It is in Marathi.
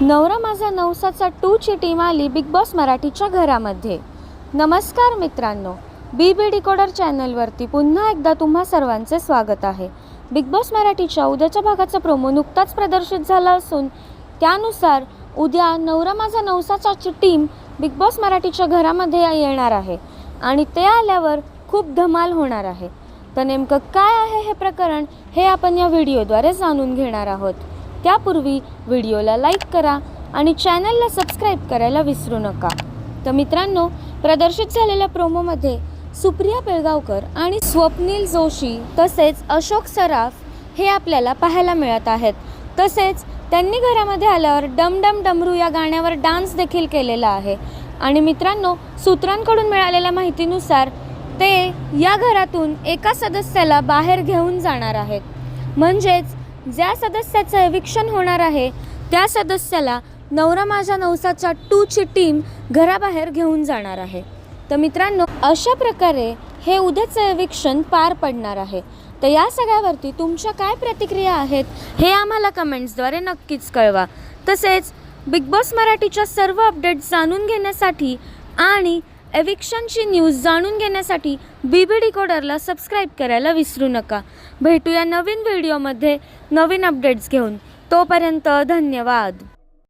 नवरा माझा नवसाचा टूची टीम आली बिग बॉस मराठीच्या घरामध्ये. नमस्कार मित्रांनो बी बी डिकोडर चॅनलवरती पुन्हा एकदा तुम्हा सर्वांचे स्वागत आहे. बिग बॉस मराठीच्या उद्याच्या भागाचा प्रोमो नुकताच प्रदर्शित झाला असून त्यानुसार उद्या नवरा माझा नवसाचाची टीम बिग बॉस मराठीच्या घरामध्ये येणार आहे आणि ते आल्यावर खूप धमाल होणार आहे. तर नेमकं काय आहे हे प्रकरण हे आपण या व्हिडिओद्वारे जाणून घेणार आहोत. त्यापूर्वी व्हिडिओला लाईक करा आणि चॅनलला सबस्क्राईब करायला विसरू नका. तर मित्रांनो प्रदर्शित झालेल्या प्रोमोमध्ये सुप्रिया पिळगावकर आणि स्वप्नील जोशी तसेच अशोक सराफ हे आपल्याला पाहायला मिळत आहेत. तसेच त्यांनी घरामध्ये आल्यावर डम डम डमरू या गाण्यावर डान्स देखील केलेला आहे. आणि मित्रांनो सूत्रांकडून मिळालेल्या माहितीनुसार ते या घरातून एका सदस्याला बाहेर घेऊन जाणार आहेत. म्हणजेच ज्या सदस्याचं एविक्शन होणार आहे त्या सदस्याला नवरा माझ्या नवसाच्या टूची टीम घराबाहेर घेऊन जाणार आहे. तर मित्रांनो अशा प्रकारे हे उद्याचं एविक्शन पार पडणार आहे. तर या सगळ्यावरती तुमच्या काय प्रतिक्रिया आहेत हे आम्हाला कमेंट्सद्वारे नक्कीच कळवा. तसेच बिग बॉस मराठीच्या सर्व अपडेट्स जाणून घेण्यासाठी आणि एविक्शनची न्यूज जाणून घेण्यासाठी बी बी डिकोडरला सबस्क्राईब करायला विसरू नका. भेटूया नवीन व्हिडिओमध्ये नवीन अपडेट्स घेऊन. तोपर्यंत धन्यवाद.